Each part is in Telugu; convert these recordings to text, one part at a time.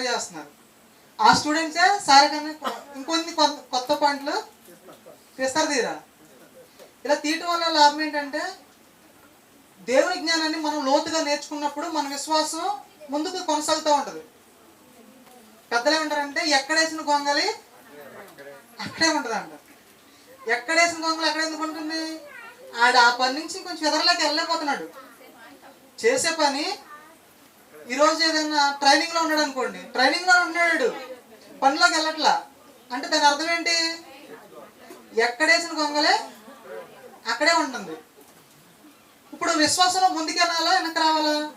తయారు చేస్తున్నారు. ఆ స్టూడెంట్సే సార్ కన్నా ఇంకొన్ని కొత్త- కొత్త పాయింట్లు తీస్తారు తీరా? ఇలా తీయటం వల్ల లాభం ఏంటంటే దేవుని జ్ఞానాన్ని మనం లోతుగా నేర్చుకున్నప్పుడు మన విశ్వాసం ముందుకు కొనసాగుతూ ఉంటుంది. పెద్దలు ఏమంటారంటే ఎక్కడేసిన గొంగలి అక్కడే ఉంటుంది అంట ఎక్కడేసిన గొంగలి అక్కడ ఎందుకు ఉంటుంది? ఆడ ఆ పని నుంచి కొంచెం ఎదరలోకి వెళ్ళలేకపోతున్నాడు. చేసే పని ఈరోజు ఏదైనా ట్రైనింగ్లో ఉన్నాడు అనుకోండి. ట్రైనింగ్లో ఉన్నాడు. పనిలోకి వెళ్ళట్లా. అంటే దాని అర్థం ఏంటి? ఎక్కడేసిన గొంగలే అక్కడే ఉంటుంది. ఇప్పుడు విశ్వాసంలో ముందుకెళ్ళాలా? వెనక్కి రావాలా?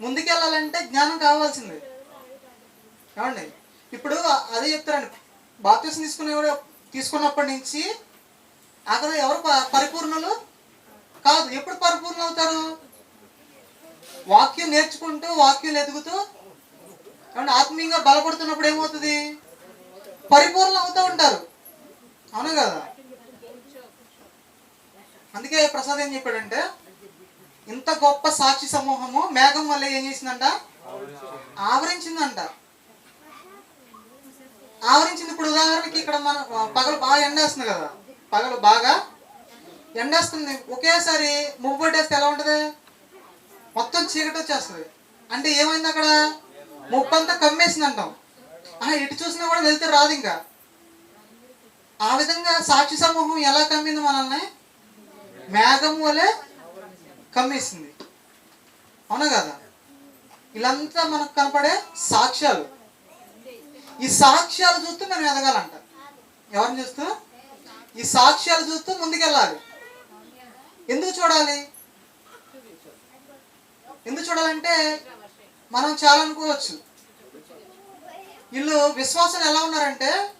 ముందుకెళ్ళాలంటే జ్ఞానం కావాల్సింది. ఏమండి? ఇప్పుడు అదే చెప్తారండి బాప్తీసం తీసుకునే తీసుకున్నప్పటి నుంచి అక్కడ ఎవరు ప- కాదు. ఎప్పుడు పరిపూర్ణ అవుతారు? వాక్యం నేర్చుకుంటూ వాక్యం ఎదుగుతూ ఏమంటే ఆత్మీయంగా బలపడుతున్నప్పుడు ఏమవుతుంది? పరిపూర్ణ అవుతూ ఉంటారు. అవును కదా? అందుకే ప్రసాద్ ఏం చెప్పాడంటే ఇంత గొప్ప సాక్షి సమూహము మేఘం వల్ల ఏం చేసిందంట? ఆవరించిందంట. ఆవరించింది ఇప్పుడు ఉదాహరణకి ఇక్కడ మన పగలు బాగా ఎండేస్తుంది కదా? పగలు బాగా ఎండేస్తుంది ఒకేసారి ముగ్గు పట్టేస్తే ఎలా ఉంటుంది? మొత్తం చీకటి వచ్చేస్తుంది. అంటే ఏమైంది అక్కడ? ముప్పంతా కమ్మేసింది అంటాం ఆ ఇటు చూసినా కూడా వెళ్తే రాదు ఇంకా. ఆ విధంగా సాక్షి సమూహం ఎలా కమ్మింది మనల్ని? మేఘం వలె కమ్మేసింది. అవునా కదా? ఇలాంతా మనకు కనపడే సాక్ష్యాలు. ఈ సాక్ష్యాలు చూస్తూ మనం ఎదగాలంట. ఎవరిని చూస్తూ? ఈ సాక్ష్యాలు చూస్తూ ముందుకెళ్ళాలి. ఎందుకు చూడాలి? ఎందుకు చూడాలంటే మనం చాలా అనుకోవచ్చు. వీళ్ళు విశ్వాసం ఎలా ఉన్నారంటే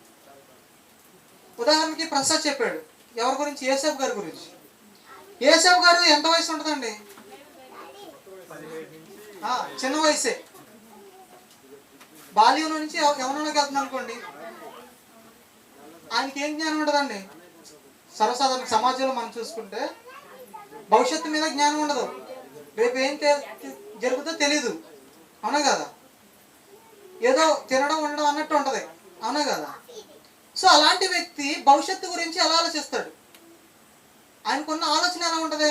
ఉదాహరణకి ప్రసాద్ చెప్పాడు ఎవరి గురించి? ఏసేఫ్ గారి గురించి. ఏసేఫ్ గారు ఎంత వయసు ఉంటుందండి? ఆ, చిన్న వయసే. బాల్యం నుంచి యవ- యవనంలోకి వెళ్తుంది అనుకోండి ఆయనకి ఏం జ్ఞానం ఉండదండి? సర్వసాధారణ సమాజంలో మనం చూసుకుంటే భవిష్యత్తు మీద జ్ఞానం ఉండదు. రేపు ఏం జరుగుతుందో తెలీదు. అవునా కదా? ఏదో తినడం ఉండడం అన్నట్టు ఉంటుంది. అవునా కదా? సో అలాంటి వ్యక్తి భవిష్యత్తు గురించి ఎలా ఆలోచిస్తాడు? ఆయనకున్న ఆలోచన ఎలా ఉంటది?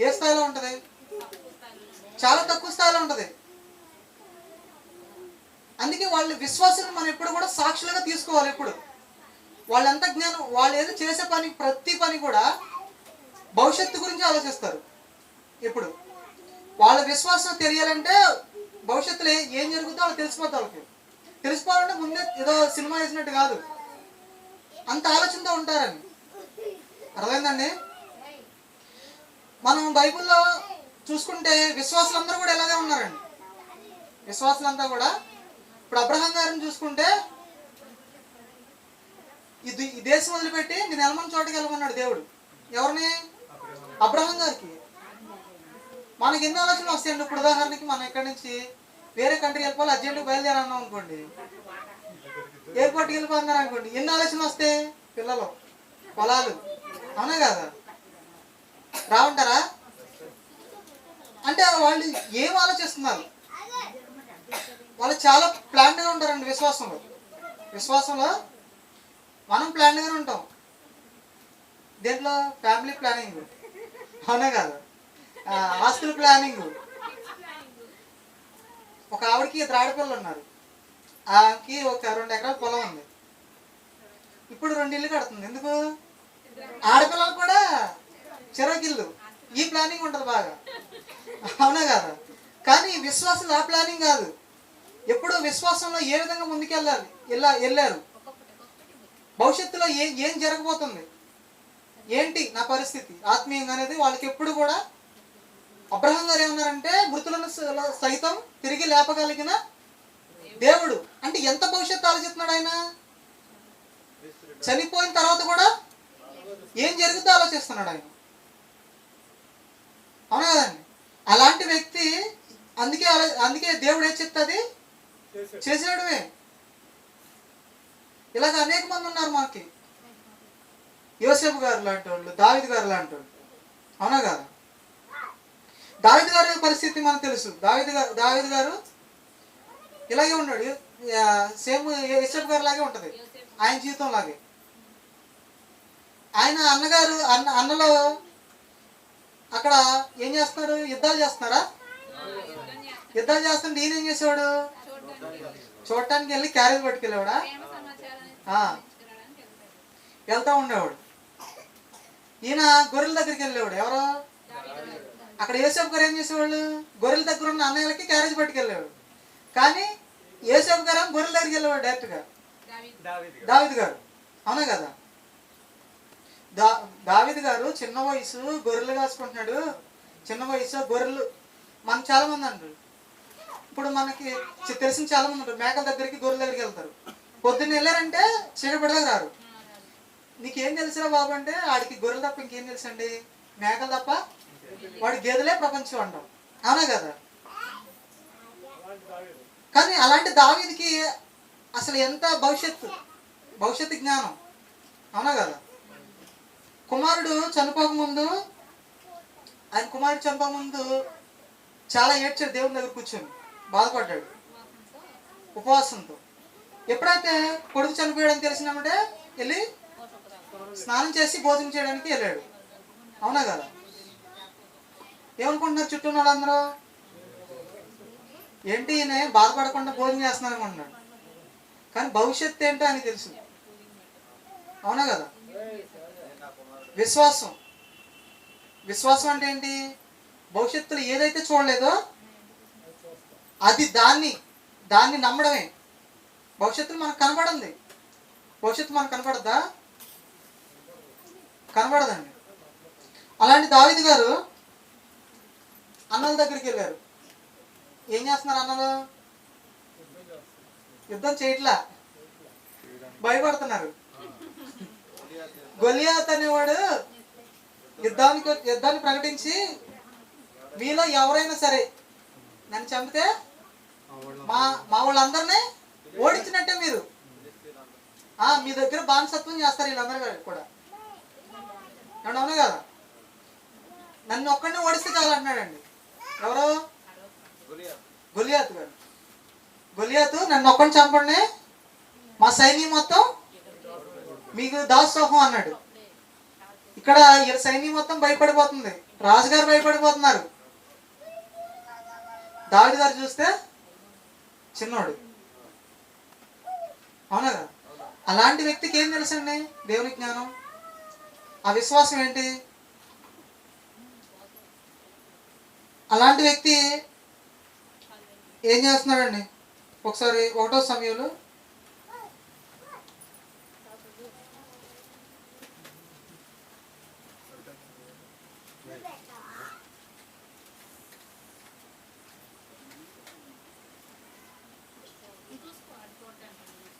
ఏ స్థాయిలో ఉంటది? చాలా తక్కువ స్థాయిలో ఉంటది. అందుకే వాళ్ళ విశ్వాసం మనం ఎప్పుడు కూడా సాక్షులుగా తీసుకోవాలి ఎప్పుడు వాళ్ళంత జ్ఞానం వాళ్ళు ఏదో చేసే పని ప్రతి పని కూడా భవిష్యత్తు గురించి ఆలోచిస్తారు. ఎప్పుడు వాళ్ళ విశ్వాసం తెలియాలంటే భవిష్యత్తులో ఏం జరుగుతుందో వాళ్ళు తెలిసిపోతారు వాళ్ళకి. తెలిసిపోవాలంటే ముందే ఏదో సినిమా వేసినట్టు కాదు. అంత ఆలోచనతో ఉంటారని. అర్థమైందండి? మనం బైబిల్లో చూసుకుంటే విశ్వాసులందరూ కూడా ఎలాగే ఉన్నారండి. విశ్వాసులంతా కూడా. ఇప్పుడు అబ్రహం గారిని చూసుకుంటే ఇది ఈ దేశం వదిలిపెట్టి నేను వెళ్ళమని చోటకి వెళ్ళమన్నాడు దేవుడు. ఎవరిని? అబ్రహం గారికి. మనకి ఎన్ని ఆలోచనలు వస్తాయండి ఇప్పుడు ఉదాహరణకి మనం ఇక్కడ నుంచి వేరే కంట్రీ వెళ్ళిపోవాలి అర్జెంట్ బయలుదేరన్నాం అనుకోండి. ఎయిర్పోర్ట్కి వెళ్ళిపోతున్నారు అనుకోండి ఎన్ని ఆలోచనలు వస్తాయి? పిల్లలు పొలాలు. అవునా కదా? రావుంటారా? అంటే వాళ్ళు ఏం ఆలోచిస్తున్నారు? వాళ్ళు చాలా ప్లాన్డ్గా ఉంటారండి విశ్వాసంలో. విశ్వాసంలో మనం ప్లాన్డ్గానే ఉంటాం. దేంట్లో? ఫ్యామిలీ ప్లానింగ్ అవునా కదా? ఆస్తుల ప్లానింగ్ ఒక ఆవిడకి ఇద్దరు ఆడపిల్లలు ఉన్నారు. ఆమెకి ఒక రెండు ఎకరాల పొలం ఉంది. ఇప్పుడు రెండు ఇల్లు కడుతుంది. ఎందుకు? ఆడపిల్లలు కూడా చిరాకిల్లు ఈ ప్లానింగ్ ఉంటుంది బాగా. అవునా కాదా? కానీ విశ్వాసం ఆ ప్లానింగ్ కాదు. ఎప్పుడు విశ్వాసంలో ఏ విధంగా ముందుకెళ్ళాలి? వెళ్ళా వెళ్ళారు? భవిష్యత్తులో ఏం ఏం జరగబోతుంది? ఏంటి నా పరిస్థితి? ఆత్మీయంగా అనేది వాళ్ళకి ఎప్పుడు కూడా అబ్రహం గారు ఏమన్నారంటే మృతులను సైతం తిరిగి లేపగలిగిన దేవుడు. అంటే ఎంత భవిష్యత్తు ఆలోచిస్తున్నాడు ఆయన? చనిపోయిన తర్వాత కూడా ఏం జరుగుతుందో ఆలోచిస్తున్నాడు ఆయన. అవునా కదండి? అలాంటి వ్యక్తి అందుకే అందుకే దేవుడు ఏం చెప్తుంది? చేసేయడమే. ఇలాగ అనేక మంది ఉన్నారు మాకి. యోసేపు గారు లాంటి వాళ్ళు దావిద్ గారు లాంటి వాళ్ళు అవునా కదా? దావిద్ గారి పరిస్థితి మనకు తెలుసు. దావిద్ గారు దావిద్ గారు ఇలాగే ఉన్నాడు. సేమ్ ఇసప్ గారు లాగే ఉంటుంది. ఆయన జీవితం లాగే. ఆయన అన్నగారు అన్న అన్నలో అక్కడ ఏం చేస్తున్నారు? యుద్ధాలు చేస్తున్నారా? యుద్ధాలు చేస్తుంటే ఈయన ఏం చేసేవాడు? చూడటానికి వెళ్ళి క్యారేజ్ పట్టుకెళ్ళేవాడా? ఆ. వెళ్తా ఉండేవాడు. ఈయన గొర్రెల దగ్గరికి వెళ్ళేవాడు. ఎవరు? అక్కడ యేసప్ గారు ఏం చేసేవాళ్ళు? గొర్రెల దగ్గర ఉన్న అన్నయ్యలకి క్యారేజ్ పట్టుకెళ్ళేవాడు. కానీ యేసప్ గారు ఏమో గొర్రెల దగ్గరికి వెళ్ళేవాడు డైరెక్ట్గా? దావిద్ గారు. అవునా కదా? దా దావిద్ గారు చిన్న వయసు గొర్రెలు కాసుకుంటున్నాడు. చిన్న వయసు గొర్రెలు. మనకు చాలా మంది అంటారు. ఇప్పుడు మనకి తెలిసిన చాలా మంది ఉంటారు. మేకల దగ్గరికి గొర్రెల దగ్గరికి వెళ్తారు. పొద్దున్న వెళ్ళారంటే చీకటి రారు. నీకేం తెలుసురా బాబు అంటే ఆడికి గొర్రెలు తప్ప ఇంకేం తెలుసండి? మేకలు తప్ప వాడి గేదెలే ప్రపంచం అంటాం. అవునా కదా? కానీ అలాంటి దావీదికి అసలు ఎంత భవిష్యత్తు? భవిష్యత్తు జ్ఞానం. అవునా కదా? కుమారుడు చనిపోకముందు ఆయన కుమారుడు చనిపోకముందు చాలా ఏడ్చాడు దేవుని దగ్గర కూర్చొని. బాధపడ్డాడు. ఉపవాసంతో. ఎప్పుడైతే కొడుకు చనిపోయాడని తెలిసినామంటే వెళ్ళి స్నానం చేసి భోజనం చేయడానికి వెళ్ళాడు. అవునా కదా? ఏమనుకుంటున్నారు చుట్టూ ఉన్న వాళ్ళందరూ? ఏంటి ఈయన బాధపడకుండా భోజనం చేస్తున్నారు అనుకుంటున్నాడు కానీ భవిష్యత్తు ఏంటో అని తెలుసు. అవునా కదా? విశ్వాసం. విశ్వాసం అంటే ఏంటి? భవిష్యత్తులో ఏదైతే చూడలేదో అది దాన్ని దాన్ని నమ్మడమే. భవిష్యత్తులో మనకు కనపడంది భవిష్యత్తు మనకు కనపడద్దా కనబడదండి. అలాంటి దావిది గారు అన్నల దగ్గరికి వెళ్ళారు. ఏం చేస్తున్నారు అన్నలు? యుద్ధం చేయట్లా? భయపడుతున్నారు. గొలియాత్ అనేవాడు యుద్ధానికి యుద్ధాన్ని ప్రకటించి మీలో ఎవరైనా సరే నన్ను చంపితే మా మా వాళ్ళందరినీ ఓడించినట్టే మీరు. ఆ, మీ దగ్గర బానిసత్వం చేస్తారు వీళ్ళందరూ కూడా. ఏమన్నా అవునా కదా? నన్ను ఒక్కడిని ఓడిస్తే చాలు అంటున్నాడండి ఎవరు? గొలియాత్ గారు గొలియాతు నన్ను ఒక్కడిని చంపండి. మా సైన్యం మొత్తం మీకు దాసోహం అన్నాడు. ఇక్కడ ఈ సైన్యం మొత్తం భయపడిపోతుంది. రాజుగారు భయపడిపోతున్నారు. దావిడి గారు చూస్తే చిన్నోడు. అవునా అలాంటి వ్యక్తికి ఏం తెలుసండి? దేవుని జ్ఞానం. ఆ విశ్వాసం ఏంటి? అలాంటి వ్యక్తి ఏం చేస్తున్నాడండి? ఒకసారి ఒకటో సమయంలో.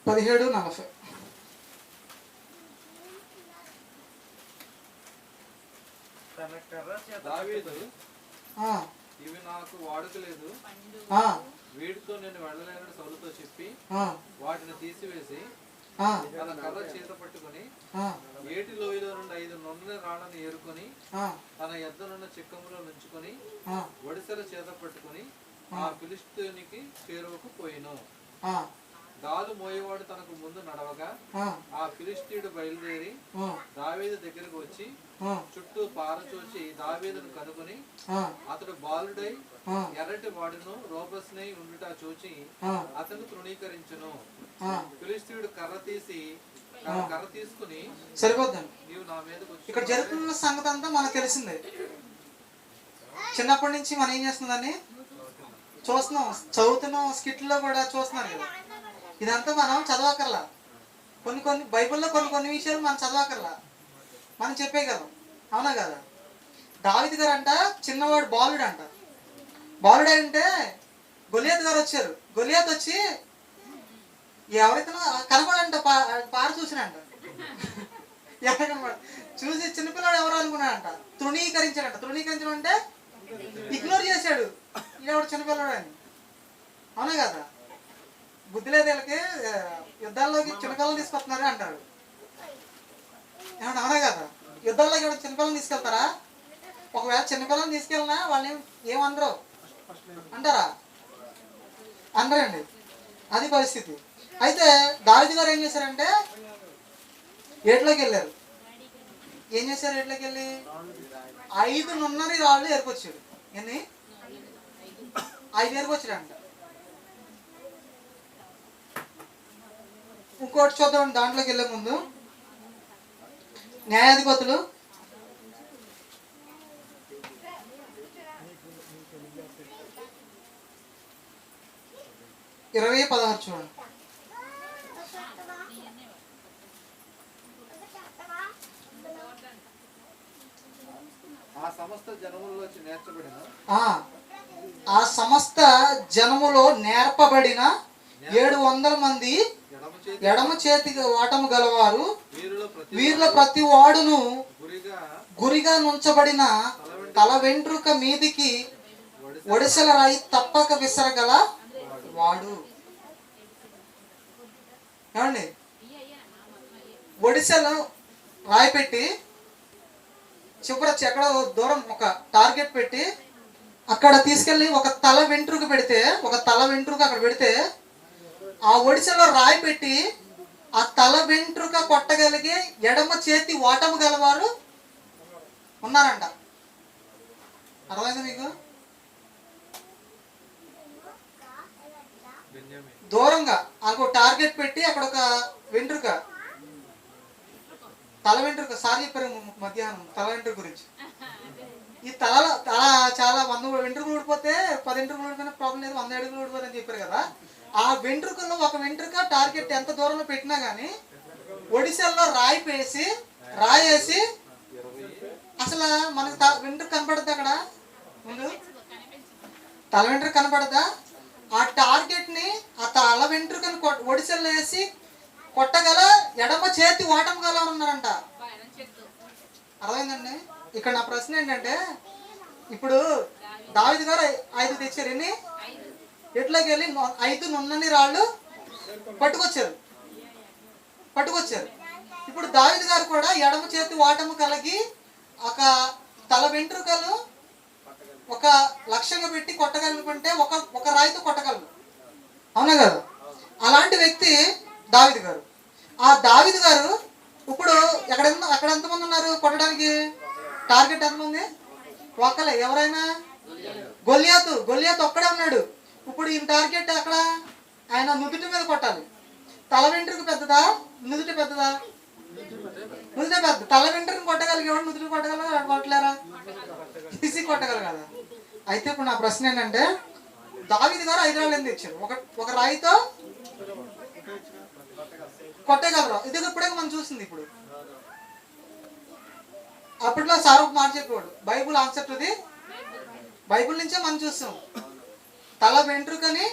పదిహేడు నలభై తన కర్ర చేత దావీదు ఆ, ఇవి నాకు వాడుకలేదు ఆ, వీటితో నేను వెళ్ళలేనని సౌలుతో చెప్పి ఆ, వాటిని తీసివేసి ఆ, తన కర్ర చేత పట్టుకుని ఏటి లోయలో నుండి ఐదు నొన్నె రాళ్ళని ఏరుకొని తన ఎద్దనున్న చిక్కములో నుంచుకొని ఒడిసెల చేత పట్టుకుని ఆ. ఫిలిస్తీనికి చేరువకు పోయిను. గాలు మోయేవాడు తనకు ముందు నడవగా ఆ, ఫిలిస్తీయుడు బయలుదేరి దావీదు దగ్గరకు వచ్చి చుట్టూ పారచూచి దావీదును కనుగొని అతడు బాలుడై ఎర్రటి వాడును రోబస్నై ఉండుట చూచి అతను తృణీకరించును. ఆ. ఫిలిస్తీయుడు కర్ర తీసి కర్ర తీసుకుని సరిపోద్దండి. నీవు నా మీదకి ఇక్కడ జరుగుతున్న సంగతి అంతా మనకు తెలిసిందే. చిన్నప్పటి నుంచి మనం ఏం చేస్తుందని చూస్తున్నాం. చదువుతున్నాం. స్కిట్లో కూడా చూస్తున్నారు కదా. ఇదంతా మనం చదవకర్లా కొన్ని కొన్ని బైబిల్లో కొన్ని కొన్ని విషయాలు మనం చదవకర్లా మనం చెప్పేయగలం అవునా కదా? దావిద్ గారు అంట చిన్నవాడు బాలుడు అంట బాలుడు అంటే గొలియాత్ గారు వచ్చారు. గొలియాత్ వచ్చి ఎవరైతే కనపడంట పార చూసినంట. ఎవరు కనపడ చూసి చిన్నపిల్లాడు ఎవరు అనుకున్నాడంట. తృణీకరించాడంట. తృణీకరించడం అంటే ఇగ్నోర్ చేశాడు. ఈడెవడు చిన్నపిల్లాడు అని. అవునా కదా? బుద్ధి లేదు వీళ్ళకి యుద్ధాల్లోకి చిన్నపిల్లలు తీసుకొస్తున్నారు అంటారు. ఏమన్నా అవునా కదా? యుద్ధాల్లోకి ఎవరు చిన్నపిల్లలు తీసుకెళ్తారా? ఒకవేళ చిన్నపిల్లలు తీసుకెళ్ళినా వాళ్ళని ఏమనరు అంటారా? అనరండి. అది పరిస్థితి. అయితే దావిది గారు ఏం చేశారంటే ఏట్లోకి వెళ్ళారు ఏం చేశారు ఏట్లోకి వెళ్ళి ఐదు నున్నని రాళ్ళు ఏర్పొచ్చాడు ఎన్ని? ఐదు ఏర్పొచ్చాడు అంట ఇంకోటి చూద్దాం దాంట్లోకి వెళ్ళే ముందు. న్యాయాధిపతులు. ఇరవై పదహారు చూడండి. ఆ సమస్త జనములో నేర్పబడిన ఏడు వందల మంది ఎడమ చేతి ఎడమ చేతికి ఓటము గలవారు వీరిలో ప్రతి వాడును గురిగా గురిగా నుంచబడిన తల వెంట్రుక మీదికి ఒడిసెల రాయి తప్పక విసరగల వాడు. ఏమండి? ఒడిసెలు రాయి పెట్టి చివర ఎక్కడ దూరం ఒక టార్గెట్ పెట్టి అక్కడ తీసుకెళ్ళి ఒక తల వెంట్రుక పెడితే ఒక తల వెంట్రుక అక్కడ పెడితే ఆ ఒడిసెలో రాయి పెట్టి ఆ తల వెంట్రుక కొట్టగలిగే ఎడమ చేతి ఓటము గలవారు ఉన్నారంట. అర్థమైంది మీకు? దూరంగా అక్కడ టార్గెట్ పెట్టి అక్కడ ఒక వెంట్రుక. తల వెంట్రుక సార్ చెప్పారు మధ్యాహ్నం తల వెంట్రుక గురించి. ఈ తల తల చాలా వంద వెంట్రుకలు ఊడిపోతే పది వెంట్రుకలు ఊడిపోయిన ప్రాబ్లం లేదు వంద అడుగులు ఊడిపోతే అని చెప్పారు కదా. ఆ వెంట్రుకను ఒక వెంట్రుక టార్గెట్ ఎంత దూరంలో పెట్టినా కానీ ఒడిశాల్లో రాయి పేసి రాయేసి అసలు మనకు త- వెంట్రుక కనపడద్దు అక్కడ? ముందు? తల వెంట్రుక కనపడదా ఆ టార్గెట్ని ఆ తల వెంట్రుకని ఒడిశల్లో వేసి కొట్టగల ఎడమ చేతి ఓటం గల ఉన్నారంట. అర్థమైందండి? ఇక్కడ నా ప్రశ్న ఏంటంటే ఇప్పుడు దావిది గారు ఐదు తెచ్చారు ఎన్ని? ఎట్లాగెళ్ళి ఐదు నున్నని రాళ్ళు పట్టుకొచ్చారు. పట్టుకొచ్చారు. ఇప్పుడు దావిద గారు కూడా ఎడమ చేతి వాటము కలిగి ఒక తల వెంట్రుకలు ఒక లక్ష్యంగా పెట్టి కొట్టగలుగుంటే ఒక ఒక రాయితో కొట్టగలరు. అవునా కదా? అలాంటి వ్యక్తి దావిద గారు. ఆ దావిద గారు ఇప్పుడు ఎక్కడ అక్కడ ఎంతమంది ఉన్నారు కొట్టడానికి? టార్గెట్ ఎంతమంది? ఒకలే ఎవరైనా? గొల్లియాతు. గొల్లియాతు ఒక్కడే ఉన్నాడు. ఇప్పుడు ఈ టార్గెట్ అక్కడ ఆయన నుదుటి మీద కొట్టాలి. తల వెంట్రుకు పెద్దదా? నుదుటి పెద్దదా? నుదుటి పెద్ద. తల వెంట్రుని కొట్టగలిగే ఎవరు నుదుటి కొట్టగలరా? కొట్టలేరా? తీసి కొట్టగలరు కదా. అయితే ఇప్పుడు నా ప్రశ్న ఏంటంటే దావిది గారు ఐదు రాళ్ళు ఎందుకు ఇచ్చారు? ఒక ఒక రాయితో కొట్టగలరా? ఇది ఇప్పుడే మనం చూసింది ఇప్పుడు. అప్పట్లో సార్ ఒక మాట చెప్పేవాడు బైబుల్ ఆన్సర్ ది బైబుల్ నుంచే మనం చూస్తాం. తల వెంట్రుకని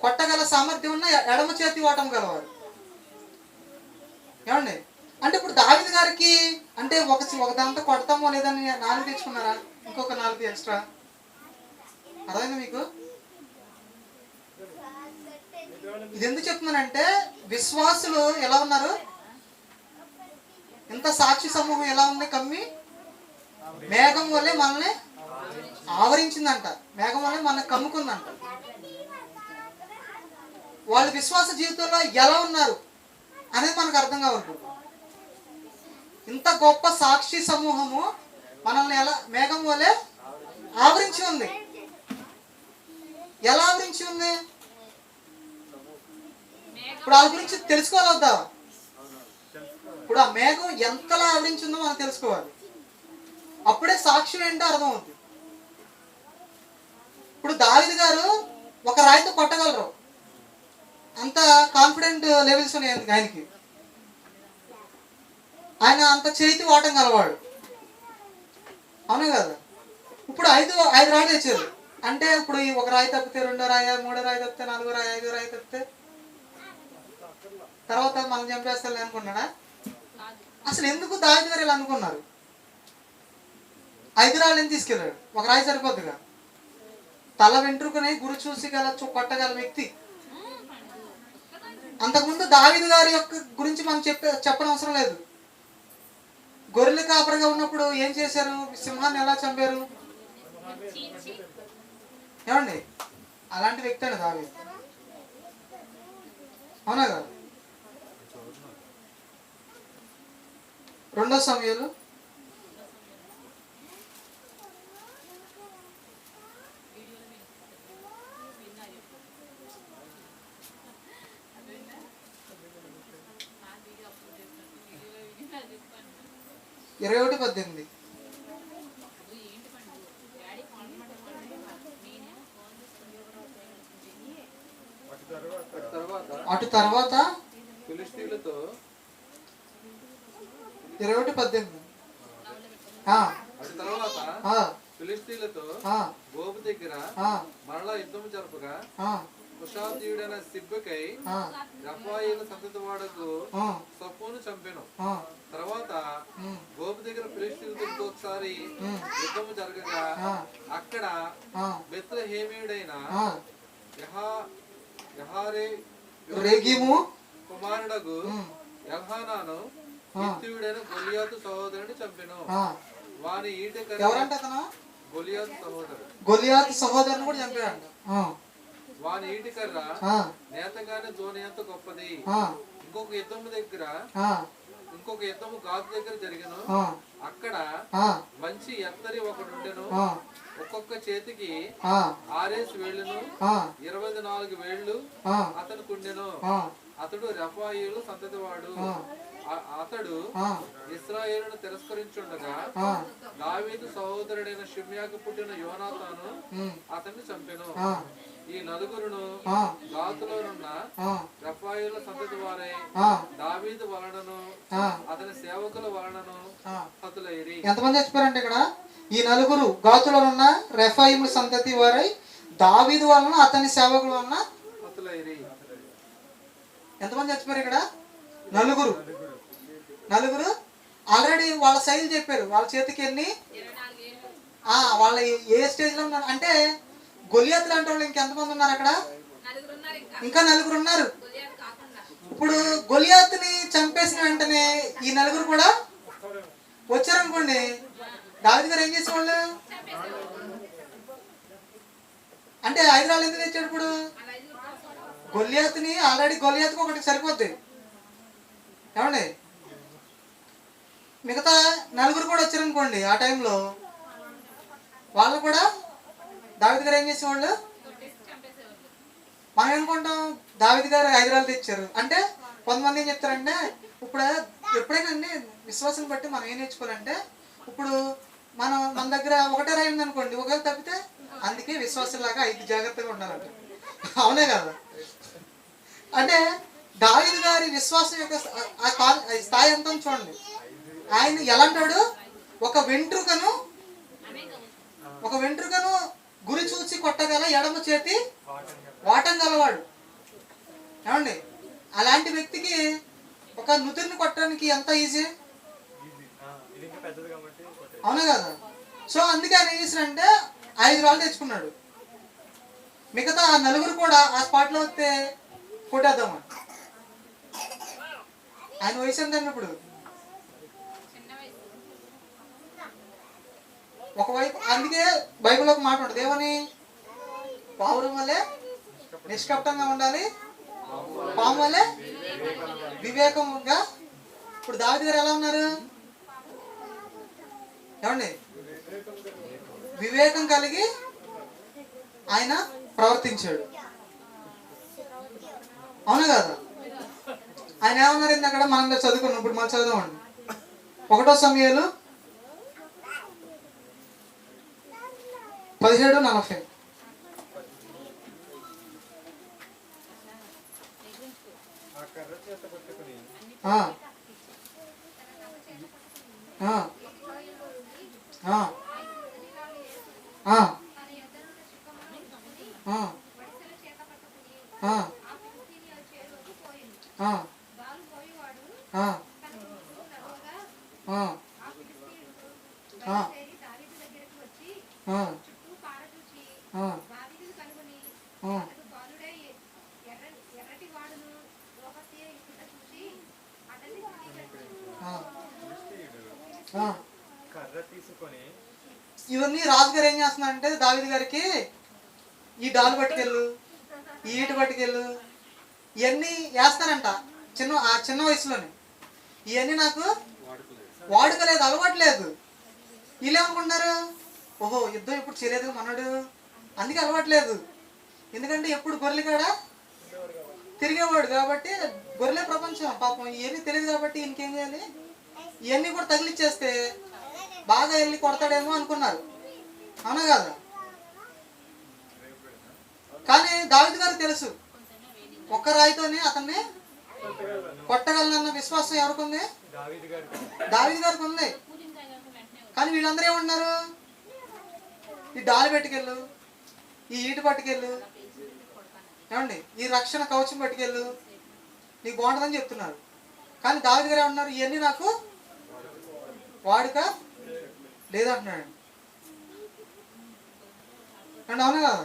కొట్టగల సామర్థ్యం ఉన్న ఎడమ చేతి ఓటం గలవారు ఏమండి? అంటే ఇప్పుడు దావిది గారికి అంటే ఒక ఒకదంతా కొడతామో లేదని నాలుగు తెచ్చుకున్నారా? ఇంకొక నాలుగు ఎక్స్ట్రా? అర్థమైంది మీకు? ఇది ఎందుకు చెప్తున్నానంటే విశ్వాసులు ఎలా ఉన్నారు? ఇంత సాక్షి సమూహం ఎలా ఉంది కమ్మి? మేఘం వల్లే మనల్ని ఆవరించిందంట. మేఘం మన కమ్ముకుందంట. వాళ్ళ విశ్వాస జీవితంలో ఎలా ఉన్నారు అనేది మనకు అర్థం కావాలి ఇంత గొప్ప సాక్షి సమూహము మనల్ని ఎలా మేఘం వలె ఆవరించి ఉంది. ఎలా ఆవరించి ఉంది? ఇప్పుడు వాళ్ళ గురించి తెలుసుకోవాలి వద్దా ఇప్పుడు ఆ మేఘం ఎంతలా ఆవరించిందో మనం తెలుసుకోవాలి. అప్పుడే సాక్ష్యం ఏంటో అర్థం అవుతుంది ఇప్పుడు దావిది గారు ఒక రాయితో కొట్టగలరు. అంత కాన్ఫిడెంట్ లెవెల్స్ ఉన్నాయి ఆయనకి- ఆయన అంత చేతి వాటం గలవాడు. అవునా కదా? ఇప్పుడు ఐదు ఐదు రాళ్ళు తెచ్చారు. అంటే ఇప్పుడు ఈ ఒక రాయి తప్పితే రెండో రాయ మూడో రాయి తప్పితే నాలుగో రాయి ఐదో రాయి తప్పితే తర్వాత మనం చంపేస్తాను అనుకున్నాడా అసలు ఎందుకు దావిది గారు ఇలా అనుకున్నారు? ఐదు రాళ్ళు ఎందుకు తీసుకెళ్ళాడు? ఒక రాయి సరిపోద్దుగా? తల వెంట్రుకని గురి చూసి గల కొట్టగల వ్యక్తి. అంతకుముందు దావిదు గారి యొక్క గురించి మనం చెప్పే చెప్పనవసరం లేదు. గొర్రెలు కాపరిగా ఉన్నప్పుడు ఏం చేశారు? సింహాన్ని ఎలా చంపారు? ఏమండి? అలాంటి వ్యక్తి అండి దావి అవునా కదా. రెండో సమయాలు ఇరవై ఒకటి పద్దెనిమిది. అటు తర్వాత ఫిలిస్తీన్లతో ఇరవై ఒకటి పద్దెనిమిది. అటు తర్వాత ఫిలిస్తీన్లతో గోపు దగ్గర మరలా యుద్ధం జరపగా కుషాదీయుడైన సిబ్బకై రఫాయిల సంతతి వాడకు సఫోను చంపెను. తర్వాత గోపు దగ్గర ఫిలిస్తీన్తో ఒకసారి యుద్ధము జరగగా అక్కడ బెత్లహేమీయుడైన యహారే రేగిము కుమారుడకు యహానాను హిత్యుడైన గొలియాతు సహోదరుని చంపెను. వాని ఈట గొలియాతు సహోదరుడు. గొలియాతు సహోదరుని కూడా చంపాడు వాని ఈటికర్ర నేతగానే జోనేంత గొప్పది. ఇంకొక యుద్ధము దగ్గర ఇంకొక యుద్ధము గాజు దగ్గర జరిగిన. అక్కడ మంచి ఎత్తరి ఒకడుండెను ఒక్కొక్క చేతికి ఆరేసి వేళ్ళును. ఇరవై నాలుగు వేళ్ళు అతనికి ఉండెను. అతడు రఫాయిలు సంతతివాడు. అతడు ఇస్రాయేలును తిరస్కరించుండగా ఆ, దావీదు సహోదరుడైన షిమ్యాకు పుట్టిన యోనాతాను అతన్ని చంపెను. ఆ, ఈ నలుగురును ఆ, గాతులోనున్న ఆ, రఫాయిల సంతతి వారే ఆ, దావీదు వలనను ఆ, అతని సేవకుల వలనను ఆ. హతులైరి. ఎంతమంది చచ్చిపోయారంటే ఇక్కడ? ఈ నలుగురు గాతులో ఉన్న రెఫాయిముల సంతతి వారై దావీదు వలన అతని సేవకుల వలన హతులైరి. ఎంతమంది చచ్చిపోయారు ఇక్కడ? నలుగురు. నలుగురు ఆల్రెడీ వాళ్ళ సైజు చెప్పారు. వాళ్ళ చేతికి వెళ్ళి వాళ్ళ ఏ- స్టేజ్లో స్టేజ్లో ఉన్నారు? అంటే గొలియాత్ లాంటి వాళ్ళు ఇంకెంతమంది ఉన్నారు అక్కడ? ఇంకా నలుగురు ఉన్నారు. ఇప్పుడు గొలియాత్ని చంపేసిన వెంటనే ఈ నలుగురు కూడా వచ్చారనుకోండి. దావి గారు ఏం చేసేవాళ్ళు? అంటే హైదరాబాద్ ఎందుకు తెచ్చాడు ఇప్పుడు? గొలియాత్ని ఆల్రెడీ గొలియాత్కి ఒకటి సరిపోద్ది. ఏమండి? మిగతా నలుగురు కూడా వచ్చారనుకోండి ఆ టైంలో వాళ్ళు కూడా దావిద్ గారు ఏం చేసేవాళ్ళు? మనం ఏమనుకుంటాం? దావిద్ గారు హైదరాబాద్ తెచ్చారు. అంటే కొంతమంది ఏం చెప్తారంటే ఇప్పుడు ఎప్పుడైనా అండి విశ్వాసం బట్టి మనం ఏం నేర్చుకోవాలంటే ఇప్పుడు మనం మన దగ్గర ఒకటే రాయి ఉందనుకోండి ఒకవేళ తప్పితే అందుకే విశ్వాసంలాగా ఐదు జాగ్రత్తగా ఉండాలంట. అవునే కదా? అంటే దావిద్ గారి విశ్వాసం యొక్క స్థాయి ఎంత చూడండి. ఆయన ఎలాంటాడు? ఒక వెంట్రుకను ఒక వెంట్రుకను గురి చూచి కొట్టగల ఎడమ చేతి వాటం గలవాడు. ఏమండి? అలాంటి వ్యక్తికి ఒక నుదురుని కొట్టడానికి ఎంత ఈజీ అవును అవునా కదా? సో అందుకే ఆయన ఏం ఐదు రాళ్ళు తెచ్చుకున్నాడు. మిగతా ఆ నలుగురు కూడా ఆ స్పాట్లో వస్తే కొట్టేద్దామని ఆయన వయసు ఎంత ఇప్పుడు ఒకవైపు అందుకే బైబిల్ ఒక మాట ఉంటుంది. ఏమని? పావురం వల్లే నిష్కప్తంగా ఉండాలి. పాము వల్లే వివేకంగా. ఇప్పుడు దావిది గారు ఎలా ఉన్నారు? ఏమండి? వివేకం కలిగి ఆయన ప్రవర్తించాడు. అవునా కదా? ఆయన ఏమన్నారు ఇందాక మనం చదువుకున్నాం. ఇప్పుడు మనం చదువుకోండి ఒకటో సమయాలు పదిహేడు నలభై. ఆ. ఆ. ఆ. కర్ర తీసుకొని ఇవన్నీ రాజుగారు ఏం చేస్తున్నారంటే దావిది గారికి ఈ డాలు పట్టుకెళ్ళు ఈ ఈటు పట్టుకెళ్ళు ఇవన్నీ వేస్తారంట చిన్న ఆ చిన్న వయసులోనే. ఇవన్నీ నాకు వాడుకోలేదు అలవాట్లేదు. వీళ్ళు ఏమనుకుంటున్నారు? ఓహో యుద్ధం ఎప్పుడు చేయలేదు మనడు. అందుకే అలవాట్లేదు. ఎందుకంటే ఎప్పుడు గొర్రెలు కాడ తిరిగేవాడు కాబట్టి గొర్రెలే ప్రపంచం పాపం. ఇవన్నీ తెలియదు కాబట్టి ఇంకేం చేయాలి? ఇవన్నీ కూడా తగిలిచ్చేస్తే బాగా వెళ్ళి కొడతాడేమో అనుకున్నారు. అవునా కదా? కానీ దావిద్ గారు తెలుసు. ఒక్క రాయితోనే అతన్ని కొట్టగలనన్న విశ్వాసం ఎవరికి ఉంది? దావిద్ గారికి ఉంది. కానీ వీళ్ళందరూ ఏమంటున్నారు? ఈ డాలు పెట్టుకెళ్ళు ఈ ఈటు పట్టుకెళ్ళు. ఏమండి? ఈ రక్షణ కవచం పట్టుకెళ్ళు. నీకు బాగుంటుందని చెప్తున్నారు. కానీ దావిద్ గారు ఏమన్నారు ఇవన్నీ నాకు వాడుక లేదంటున్నాడు. అండ్ అవునా? కదా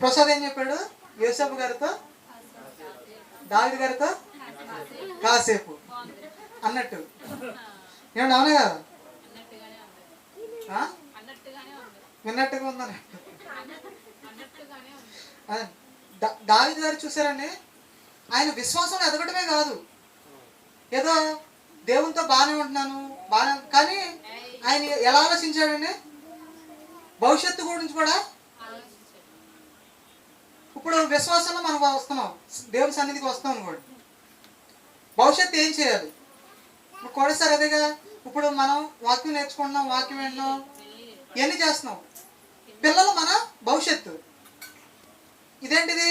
ప్రసాద్ ఏం చెప్పాడు? యేసప్ప గారితో? దావిడ్ గారితో? కాసేపు. అన్నట్టు. ఏమన్నా అవునా? కదా విన్నట్టుగా ఉందన్నట్టు దావిద్ గారు చూసారండి ఆయన విశ్వాసం ఎదగడమే కాదు. ఏదో దేవునితో బాగానే ఉంటున్నాను బాగా కానీ ఆయన ఎలా ఆలోచించాడండి? భవిష్యత్తు గురించి కూడా? ఇప్పుడు విశ్వాసంలో మనం వస్తున్నాం. దేవుని సన్నిధికి వస్తాం అనుకోండి. భవిష్యత్తు ఏం చేయాలి? ఇప్పుడు కూడా సార్ అదేగా ఇప్పుడు మనం వాక్యం నేర్చుకుంటున్నాం వాక్యం వింటున్నాం ఇవన్నీ చేస్తున్నాం. పిల్లలు మన భవిష్యత్తు. ఇదేంటిది?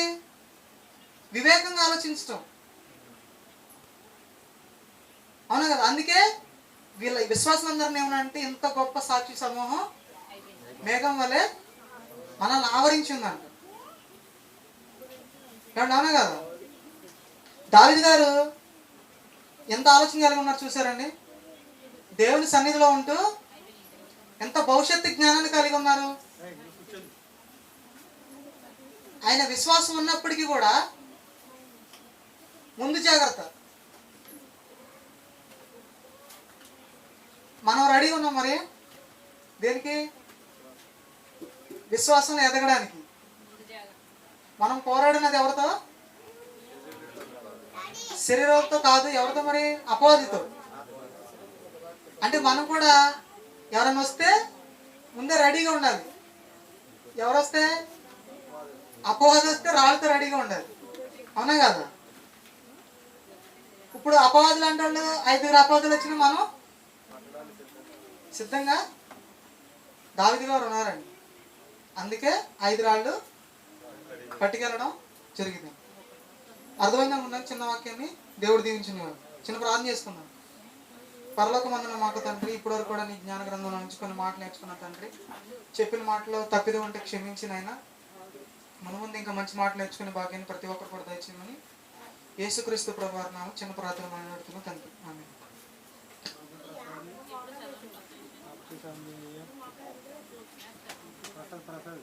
వివేకంగా ఆలోచించటం. అవునా కదా? అందుకే వీళ్ళ విశ్వాసులందరినీ ఏమనంటే ఇంత గొప్ప సాక్షి సమూహం? మేఘం వలె మనల్ని ఆవరించి ఉందంట అవునా కదా? దావిద్ గారు ఎంత ఆలోచన కలిగి ఉన్నారు చూసారండి దేవుని సన్నిధిలో ఉంటూ ఎంత భవిష్యత్తు జ్ఞానాన్ని కలిగి ఉన్నారు? ఆయన విశ్వాసం ఉన్నప్పటికీ కూడా ముందు జాగ్రత్త. మనం రెడీగా ఉన్నాం మరి? దేనికి? విశ్వాసంలో ఎదగడానికి. మనం పోరాడినది ఎవరితో? శరీరంతో కాదు ఎవరితో మరి? అపోజితో అంటే మనం కూడా ఎవరైనా వస్తే ముందే రెడీగా ఉండాలి. ఎవరు వస్తే? అపవాది వస్తే రాళ్ళతో రెడీగా ఉండాలి. అవునా కదా? ఇప్పుడు అపవాదులు అంటే వాళ్ళు ఐదుగురు అపవాదులు వచ్చినా మనం సిద్ధంగా దావిది గారు ఉన్నారండి. అందుకే ఐదు రాళ్ళు పట్టుకెళ్ళడం జరిగింది. అర్థమైందా ఉన్నాను చిన్న వాక్యాన్ని? దేవుడు దీవించిన చిన్న ప్రార్థన చేసుకున్నాం పరలోక మందున మాకు తండ్రి ఇప్పటివరకు కూడా నీ జ్ఞాన గ్రంథంలో నుంచి కొన్ని మాటలు నేర్చుకున్న తండ్రి చెప్పిన మాటలో తప్పిదం ఉంటే క్షమించిన ఆయన. మన ముందు ఇంకా మంచి మాటలు నేర్చుకునే భాగ్యాన్ని ప్రతి ఒక్కరు కూడా దయచేయమని యేసుక్రీస్తు ప్రభావం చిన్న ప్రార్థన మాట్లాడుతున్నాం తండ్రి. सामने ये पातल पातल